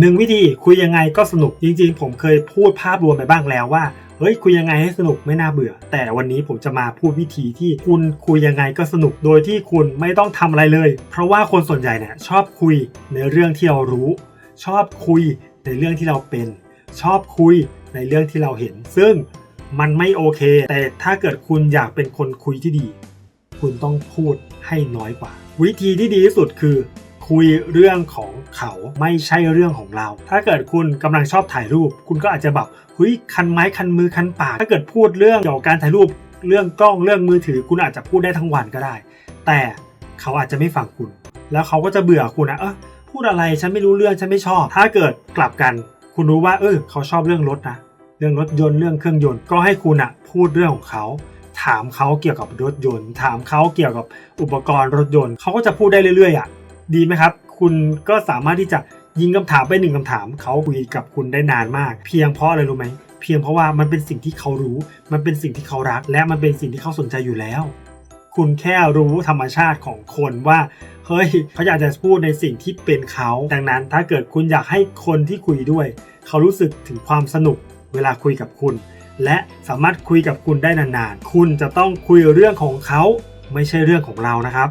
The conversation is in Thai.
หนึ่งวิธีคุยยังไงก็สนุกจริงๆ ผมเคยพูดภาพรวมไปบ้างแล้วว่าเฮ้ยคุยยังไงให้สนุกไม่น่าเบื่อ แต่วันนี้ผมจะมาพูดวิธีที่คุณคุยยังไงก็สนุกโดยที่คุณไม่ต้องทำอะไรเลย เพราะว่าคนส่วนใหญ่เนี่ยชอบคุยในเรื่องที่เรารู้ ชอบคุยในเรื่องที่เราเป็น ชอบคุยในเรื่องที่เราเห็น ซึ่งมันไม่โอเค แต่ถ้าเกิดคุณอยากเป็นคนคุยที่ดี คุณต้องพูดให้น้อยกว่า วิธีที่ดีที่สุดคือ คุยเรื่องของเขาไม่ใช่เรื่องของเรา ถ้าเกิดคุณกำลังชอบถ่ายรูป คุณก็อาจจะแบบเฮ้ยคันไม้คันมือคันปาก ถ้าเกิดพูดเรื่องเกี่ยวกับการถ่ายรูปเรื่องกล้องเรื่องมือถือ คุณอาจจะพูดได้ทั้งวันก็ได้ แต่เขาอาจจะไม่ฟังคุณ แล้วเขาก็จะเบื่อคุณนะเออพูดอะไรฉันไม่รู้เรื่องฉันไม่ชอบ ถ้าเกิดกลับกัน คุณรู้ว่าเออเขาชอบเรื่องรถนะเรื่องรถยนต์เรื่องเครื่องยนต์ก็ให้คุณอะพูดเรื่องของเขาถามเขาเกี่ยวกับรถยนต์ ถามเขาเกี่ยวกับอุปกรณ์รถยนต์ เขาก็จะพูดได้เรื่อยๆอะ ดีไหมครับ คุณก็สามารถที่จะยิงคำถามไปหนึ่งคำถาม เขาคุยกับคุณได้นานมาก เพียงเพราะอะไรรู้ไหมเพียงเพราะว่ามันเป็นสิ่งที่เขารู้ มันเป็นสิ่งที่เขารัก และมันเป็นสิ่งที่เขาสนใจอยู่แล้ว คุณแค่รู้ธรรมชาติของคนว่าเฮ้ยเขาอยากจะพูดในสิ่งที่เป็นเขา ดังนั้นถ้าเกิดคุณอยากให้คนที่คุยด้วย เขารู้สึกถึงความสนุกเวลาคุยกับคุณ และสามารถคุยกับคุณได้นานๆ คุณจะต้องคุยเรื่องของเขาไม่ใช่เรื่องของเรานะครับ